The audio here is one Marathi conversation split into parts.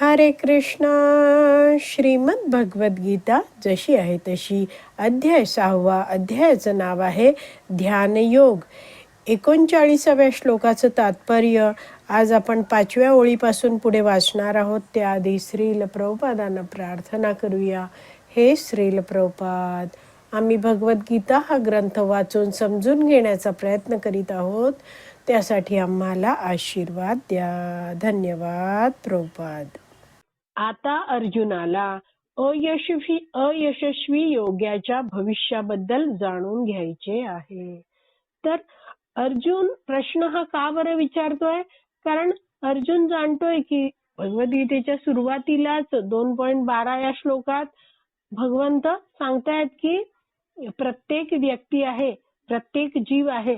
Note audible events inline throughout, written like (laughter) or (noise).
हरे कृष्णा। श्रीमद भगवद्गीता जशी आहे तशी अध्याय सहावा अध्यायाचं नाव आहे ध्यानयोग. एकोणचाळीसाव्या श्लोकाचं तात्पर्य आज आपण पाचव्या ओळीपासून पुढे वाचणार आहोत. त्याआधी श्रील प्रभुपादांना प्रार्थना करूया. हे श्रील प्रभुपाद आम्ही भगवद्गीता हा ग्रंथ वाचून समजून घेण्याचा प्रयत्न करीत आहोत. त्यासाठी आम्हाला आशीर्वाद द्या. धन्यवाद प्रभुपाद. आता अर्जुनाला अयशस्वी अयशस्वी योग्याच्या भविष्याबद्दल जाणून घ्यायचे आहे. तर अर्जुन प्रश्न हा का बरं विचारतोय? कारण अर्जुन जाणतोय की भगवद्गीतेच्या सुरुवातीलाच दोन पॉईंट बारा या श्लोकात भगवंत सांगतायत की प्रत्येक व्यक्ती आहे प्रत्येक जीव आहे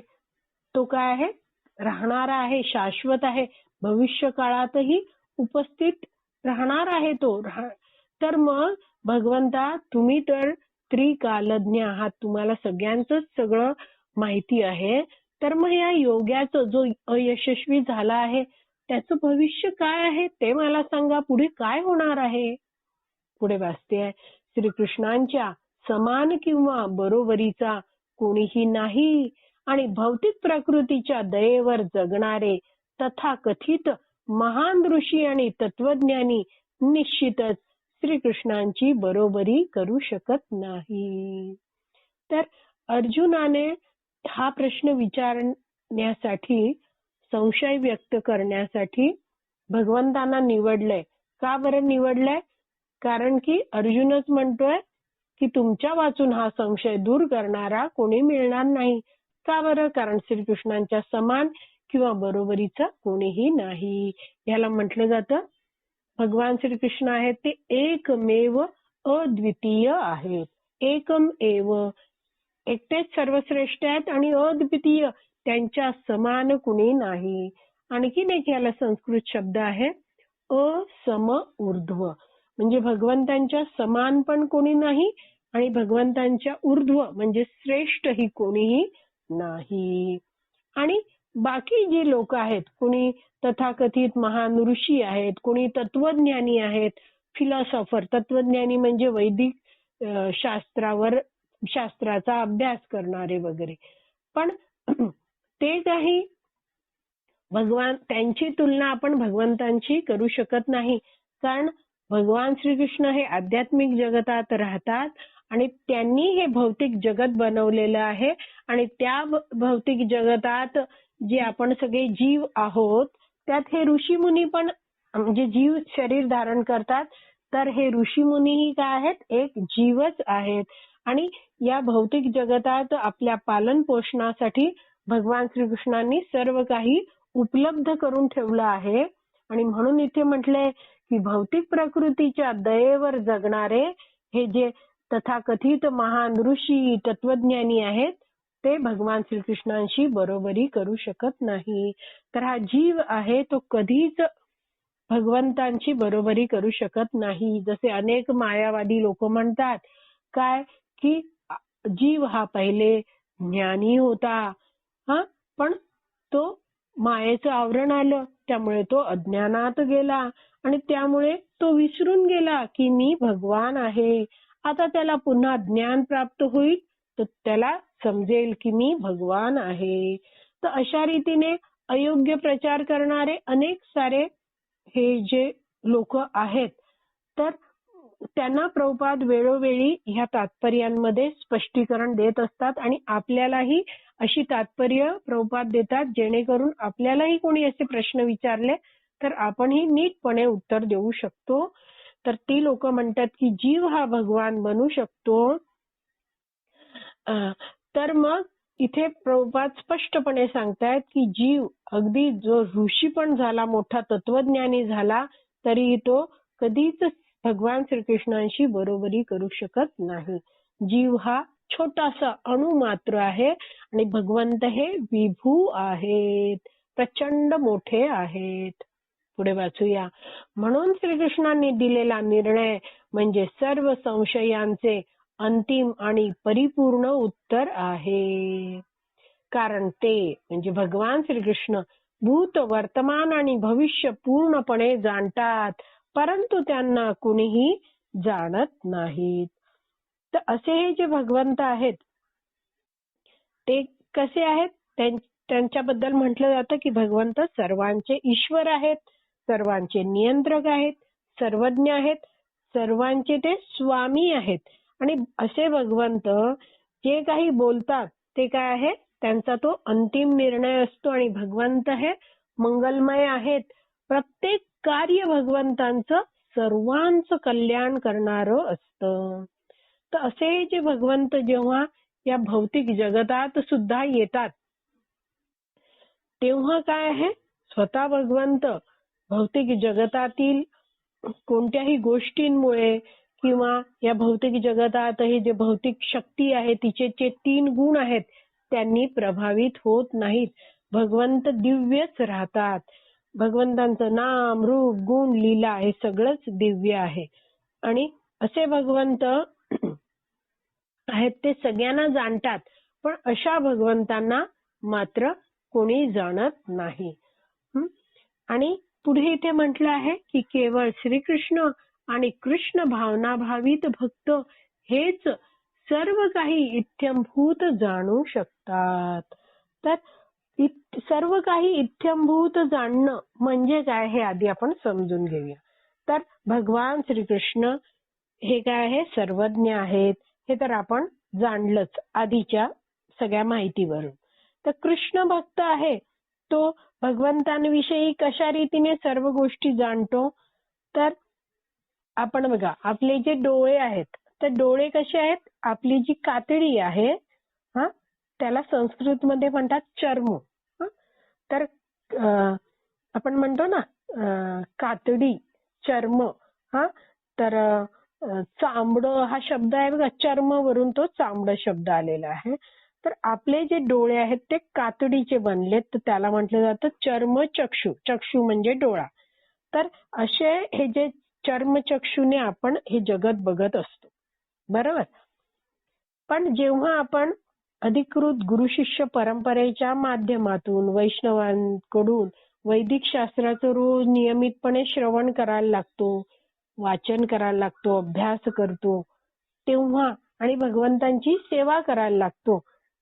तो काय आहे? राहणारा आहे शाश्वत आहे भविष्य काळातही उपस्थित राहणार आहे तो. तर मग भगवंता तुम्ही तर त्रिकालज्ञ आहात. तुम्हाला सगळ्यांच सगळं माहिती आहे. तर मग या योग्याचं जो अयशस्वी झाला आहे त्याचं भविष्य काय आहे ते मला सांगा. पुढे काय होणार आहे? पुढे वाचते. श्रीकृष्णांच्या समान किंवा बरोबरीचा कोणीही नाही आणि भौतिक प्रकृतीच्या दयेवर जगणारे तथा कथित महान ऋषी आणि तत्वज्ञानी निश्चितच श्रीकृष्णांची बरोबरी करू शकत नाही. तर अर्जुनाने हा प्रश्न विचारण्यासाठी संशय व्यक्त करण्यासाठी भगवंतांना निवडलंय. का बरं निवडलंय? कारण की अर्जुनच म्हणतोय की तुमच्या वाचून हा संशय दूर करणारा कोणी मिळणार नाही. का बरं? कारण श्रीकृष्णांच्या समान किंवा बरोबरीचा कोणीही नाही. याला म्हटलं जातं. भगवान श्रीकृष्ण आहेत ते एकमेव अद्वितीय आहेत. एकम एव. एकटेच सर्वश्रेष्ठ आहेत आणि अद्वितीय. त्यांच्या समान कुणी नाही. आणखीन एक याला संस्कृत शब्द आहे. असम ऊर्ध्व म्हणजे भगवंतांच्या समान पण कोणी नाही आणि भगवंतांच्या ऊर्ध्व म्हणजे श्रेष्ठ ही कोणीही नाही. आणि बाकी जे लोक आहेत कुणी तथाकथित महान ऋषी आहेत कुणी तत्वज्ञानी आहेत फिलॉसॉफर तत्वज्ञानी म्हणजे वैदिक शास्त्रावर शास्त्राचा अभ्यास करणारे वगैरे. पण (clears throat) ते काही भगवान त्यांची तुलना आपण भगवंतांची करू शकत नाही. कारण भगवान श्रीकृष्ण हे आध्यात्मिक जगतात राहतात आणि त्यांनी हे भौतिक जगत बनवलेलं आहे आणि त्या भौतिक जगतात जे आपण सगळे जीव आहोत त्यात हे ऋषी मुनी पण म्हणजे जीव शरीर धारण करतात तर हे ऋषी मुनीही काय आहेत? एक जीवच आहेत. आणि या भौतिक जगतात आपल्या पालन पोषणासाठी भगवान श्रीकृष्णांनी सर्व काही उपलब्ध करून ठेवलं आहे. आणि म्हणून इथे म्हटलंय की भौतिक प्रकृतीच्या दयेवर जगणारे हे जे तथाकथित महान ऋषी तत्वज्ञानी आहेत ते भगवान श्रीकृष्णांशी बरोबरी करू शकत नाही. तर हा जीव आहे तो कधीच भगवंतांची बरोबरी करू शकत नाही. जसे अनेक मायावादी लोक म्हणतात काय की जीव हा पहिले ज्ञानी होता. हा पण तो मायेचं आवरण आलं त्यामुळे तो अज्ञानात गेला आणि त्यामुळे तो विसरून गेला की मी भगवान आहे. आता त्याला पुन्हा ज्ञान प्राप्त होईल तर त्याला समजेल की मी भगवान आहे. तर अशा रीतीने अयोग्य प्रचार करणारे अनेक सारे हे जे लोक आहेत तर त्यांना प्रभुपाद वेळोवेळी ह्या तात्पर्यांमध्ये स्पष्टीकरण देत असतात आणि आपल्यालाही अशी तात्पर्य प्रभुपाद देतात जेणेकरून आपल्यालाही कोणी असे प्रश्न विचारले तर आपणही नीटपणे उत्तर देऊ शकतो. तर ती लोक म्हणतात की जीव हा भगवान बनू शकतो. तर मग इथे प्रभुपाद स्पष्टपणे सांगतायत की जीव अगदी जो ऋषी पण झाला मोठा तत्वज्ञानी झाला तरीही तो कधीच भगवान श्रीकृष्णांशी बरोबरी करू शकत नाही. जीव हा छोटासा अणु मात्र आहे आणि भगवंत हे विभू आहेत प्रचंड मोठे आहेत. पुढे वाचूया. म्हणून श्रीकृष्णांनी दिलेला निर्णय म्हणजे सर्व संशयांचे अंतिम आणि परिपूर्ण उत्तर आहे. कारण ते म्हणजे भगवान श्रीकृष्ण भूत वर्तमान आणि भविष्य पूर्णपणे जाणतात परंतु त्यांना कुणीही जाणत नाहीत. तर असे हे जे भगवंत आहेत ते कसे आहेत? त्यांच्याबद्दल म्हटलं जातं की भगवंत सर्वांचे ईश्वर आहेत सर्वांचे नियंत्रक आहेत सर्वज्ञ आहेत सर्वांचे ते स्वामी आहेत. आणि असे भगवंत जे काही बोलतात ते काय आहे? त्यांचा तो अंतिम निर्णय असतो आणि भगवंत हे मंगलमय आहेत. प्रत्येक कार्य भगवंतांचं सर्वांचं कल्याण करणार असतं. तर असे जे भगवंत जेव्हा या भौतिक जगतात सुद्धा येतात तेव्हा काय आहे? स्वतः भगवंत भौतिक जगतातील कोणत्याही गोष्टींमुळे किंवा या भौतिक जगतात हे जे भौतिक शक्ती आहे तिचे जे तीन गुण आहेत त्यांनी प्रभावित होत नाहीत. भगवंत दिव्यच राहतात. भगवंतांचं नाम रूप गुण लीला हे सगळंच दिव्य आहे. आणि असे भगवंत (clears throat) आहेत ते सगळ्यांना जाणतात पण अशा भगवंतांना मात्र कोणी जाणत नाही. आणि पुढे इथे म्हटलं आहे की केवळ श्रीकृष्ण आणि कृष्ण भावनाभावित भक्त हेच सर्व काही इत्यंभूत जाणू शकतात. तर सर्व काही इत्यंभूत जाणणं म्हणजे काय हे आधी आपण समजून घेऊया. तर भगवान श्रीकृष्ण हे काय आहे? सर्वज्ञ आहेत. हे तर आपण जाणलंच आधीच्या सगळ्या माहितीवरून. तर कृष्ण भक्त आहे. तो भगवंतांविषयी कशा रीतीने सर्व गोष्टी जाणतो? तर आपण बघा आपले जे डोळे आहेत तर डोळे कसे आहेत? आपली जी कातडी आहे हा त्याला संस्कृत मध्ये म्हणतात चर्म. तर आपण म्हणतो ना कातडी चर्म हा तर चांबड हा शब्द आहे बघा चर्म वरून तो चांबड शब्द आलेला आहे. तर आपले जे डोळे आहेत ते कातडीचे बनलेत तर त्याला म्हटलं जातं चर्म चक्षु चक्षु म्हणजे डोळा. तर असे हे जे चर्मचक्षुने आपण हे जगत बघत असतो. बरोबर? पण जेव्हा आपण अधिकृत गुरु शिष्य परंपरेच्या माध्यमातून वैष्णवांकडून वैदिक शास्त्राचं रोज नियमितपणे श्रवण करायला लागतो वाचन करायला लागतो अभ्यास करतो तेव्हा आणि भगवंतांची सेवा करायला लागतो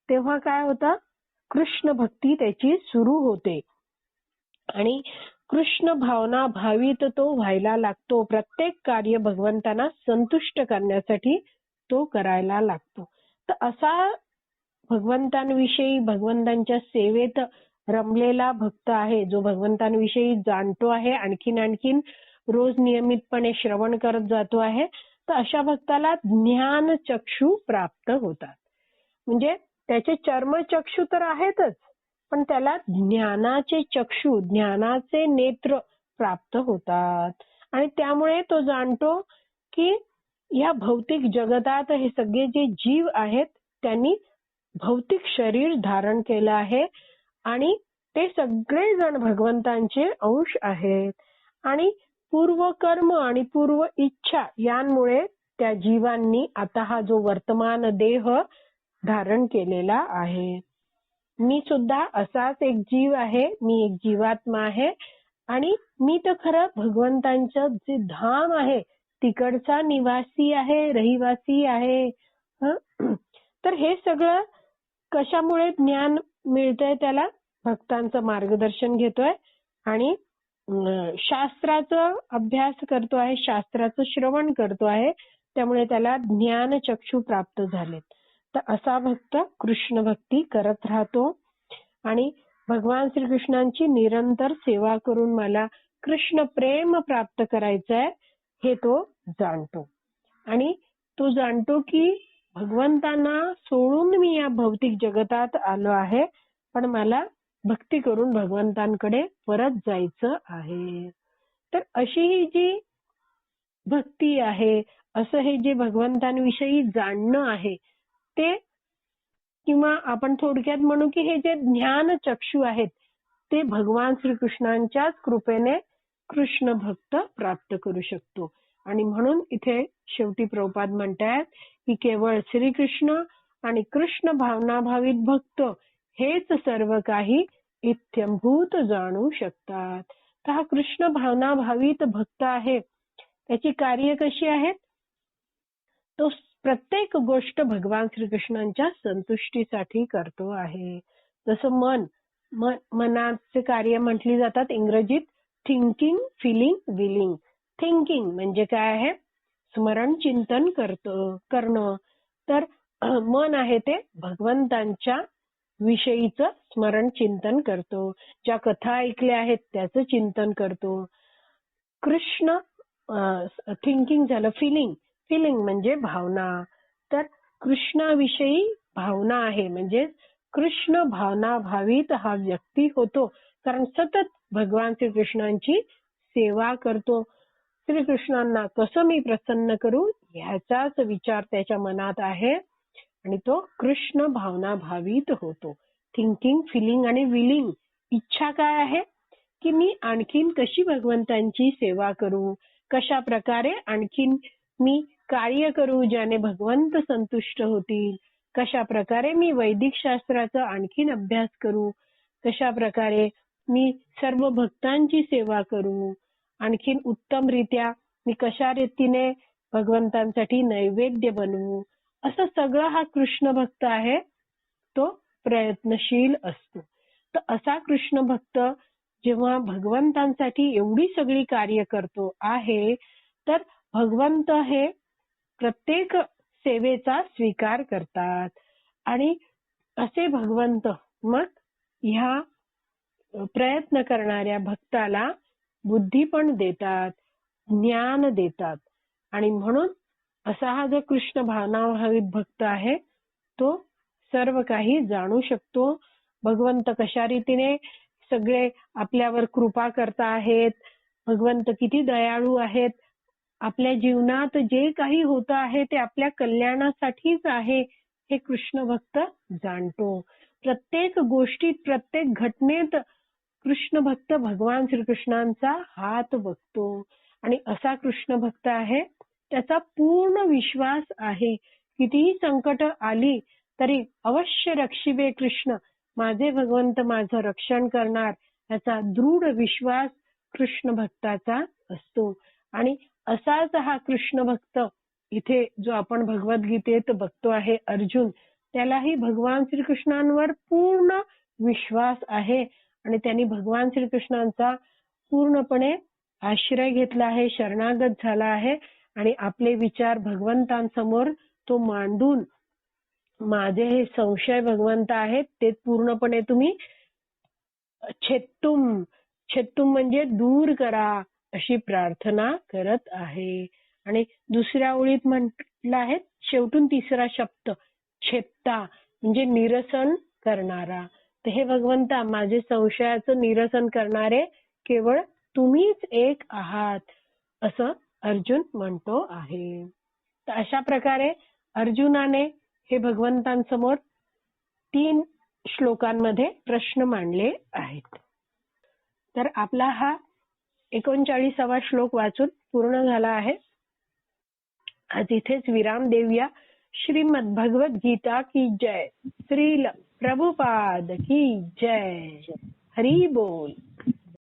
तेव्हा काय होतं? कृष्ण भक्ती त्याची सुरू होते. आणि कृष्ण भावना भावित तो व्हायला लागतो. प्रत्येक कार्य भगवंतांना संतुष्ट करण्यासाठी तो करायला लागतो. तर असा भगवंतांविषयी भगवंतांच्या सेवेत रमलेला भक्त आहे जो भगवंतांविषयी जाणतो आहे आणखीन आणखीन रोज नियमितपणे श्रवण करत जातो आहे तर अशा भक्ताला ज्ञान चक्षु प्राप्त होतात. म्हणजे त्याचे चर्मचक्षु तर आहेतच पण त्याला ज्ञानाचे चक्षु ज्ञानाचे नेत्र प्राप्त होतात. आणि त्यामुळे तो जाणतो की या भौतिक जगतात हे सगळे जे जीव आहेत त्यांनी भौतिक शरीर धारण केलं आहे आणि ते सगळे जण भगवंतांचे अंश आहेत. आणि पूर्व कर्म आणि पूर्व इच्छा यांमुळे त्या जीवांनी आता हा जो वर्तमान देह धारण केलेला आहे. मी सुद्धा असाच एक जीव आहे मी एक जीवात्मा आहे आणि मी तर खरं भगवंतांचं जे धाम आहे तिकडचा निवासी आहे रहिवासी आहे. तर हे सगळं कशामुळे ज्ञान मिळतंय त्याला? भक्तांचं मार्गदर्शन घेतोय आणि शास्त्राचा अभ्यास करतो आहे शास्त्राचं श्रवण करतो आहे त्यामुळे त्याला ज्ञान चक्षु प्राप्त झालेत. तर असा भक्त कृष्ण भक्ती करत राहतो. आणि भगवान श्रीकृष्णांची निरंतर सेवा करून मला कृष्ण प्रेम प्राप्त करायचं आहे हे तो जाणतो. आणि तो जाणतो की भगवंतांना सोडून मी या भौतिक जगतात आलो आहे पण मला भक्ती करून भगवंतांकडे परत जायचं आहे. तर अशी ही जी भक्ती आहे असं हे जे भगवंतांविषयी जाणणं आहे ते किंवा आपण थोडक्यात म्हणू की हे जे ज्ञान चक्षु आहेत ते भगवान श्रीकृष्णांच्याच कृपेने कृष्ण भक्त प्राप्त करू शकतो. आणि म्हणून इथे शेवटी प्रभुपाद म्हणतायत की केवळ श्रीकृष्ण आणि कृष्ण भावनाभावित भक्त हेच सर्व काही इत्यंभूत जाणू शकतात. तर हा कृष्ण भावनाभावित भक्त आहे. त्याची कार्य कशी आहेत? तो प्रत्येक गोष्ट भगवान श्रीकृष्णांच्या संतुष्टीसाठी करतो आहे. जसं मन मनाचे कार्य म्हटली जातात इंग्रजीत थिंकिंग फिलिंग विलिंग थिंकिंग म्हणजे काय आहे? स्मरण चिंतन करतो करणं. तर (clears throat) मन आहे ते भगवंतांच्या विषयीचं स्मरण चिंतन करतो. ज्या कथा ऐकल्या आहेत त्याचं चिंतन करतो. कृष्ण थिंकिंग झालं फिलिंग फिलिंग म्हणजे भावना. तर कृष्णाविषयी भावना आहे. म्हणजे कृष्ण भावना भावित हा व्यक्ती होतो. कारण सतत भगवान श्रीकृष्णांची सेवा करतो. श्रीकृष्णांना कसं मी प्रसन्न करू ह्याचाच विचार त्याच्या मनात आहे. आणि तो कृष्ण भावना भावित होतो. थिंकिंग फिलिंग आणि विलिंग इच्छा काय आहे? की मी आणखीन कशी भगवंतांची सेवा करू? कशा प्रकारे आणखीन मी कार्य करू ज्याने भगवंत संतुष्ट होतील. कशा प्रकारे मी वैदिक शास्त्राचा आणखीन अभ्यास करू? कशा प्रकारे मी सर्व भक्तांची सेवा करू? आणखीन उत्तमरित्या मी कशा रीतीने भगवंतांसाठी नैवेद्य बनवू? असं सगळं हा कृष्ण भक्त आहे तो प्रयत्नशील असतो. तर असा कृष्ण भक्त जेव्हा भगवंतांसाठी एवढी सगळी कार्य करतो आहे तर भगवंत हे प्रत्येक सेवेचा स्वीकार करतात. आणि असे भगवंत मग ह्या प्रयत्न करणाऱ्या भक्ताला बुद्धी पण देतात ज्ञान देतात. आणि म्हणून असा हा जो कृष्ण भावनाभावित भक्त आहे तो सर्व काही जाणू शकतो. भगवंत कशा रीतीने सगळे आपल्यावर कृपा करता आहेत भगवंत किती दयाळू आहेत आपल्या जीवनात जे काही होत आहे ते आपल्या कल्याणासाठीच आहे हे कृष्ण भक्त जाणतो. प्रत्येक गोष्टीत प्रत्येक घटनेत कृष्ण भक्त भगवान श्रीकृष्णांचा हात बघतो. आणि असा कृष्ण भक्त आहे त्याचा पूर्ण विश्वास आहे. कितीही संकट आली तरी अवश्य रक्षिबे कृष्ण. माझे भगवंत माझं रक्षण करणार याचा दृढ विश्वास कृष्ण भक्ताचा असतो. आणि असाच हा कृष्ण भक्त इथे जो आपण भगवद्गीतेत बघतो आहे अर्जुन त्यालाही भगवान श्रीकृष्णांवर पूर्ण विश्वास आहे. आणि त्यांनी भगवान श्रीकृष्णांचा पूर्णपणे आश्रय घेतला आहे शरणागत झाला आहे. आणि आपले विचार भगवंतांसमोर तो मांडून माझे हे संशय भगवंत आहेत ते पूर्णपणे तुम्ही छेत्तुम छेत्तुम म्हणजे दूर करा. अशी प्रार्थना करत आहे. आणि दुसऱ्या ओळीत म्हटलं आहे शेवटून तिसरा शब्द छेत्ता म्हणजे निरसन करणारा. तर हे भगवंता माझे संशयाचं निरसन करणारे केवळ तुम्हीच एक आहात असं अर्जुन म्हणतो आहे. तर अशा प्रकारे अर्जुनाने हे भगवंतांसमोर तीन श्लोकांमध्ये प्रश्न मांडले आहेत. तर आपला हा एकोणचाळीसावा श्लोक वाचून पूर्ण झाला आहे. आज इथेच विराम देऊया. श्रीमद भगवत गीता की जय. श्रील प्रभुपाद की जय. हरी बोल.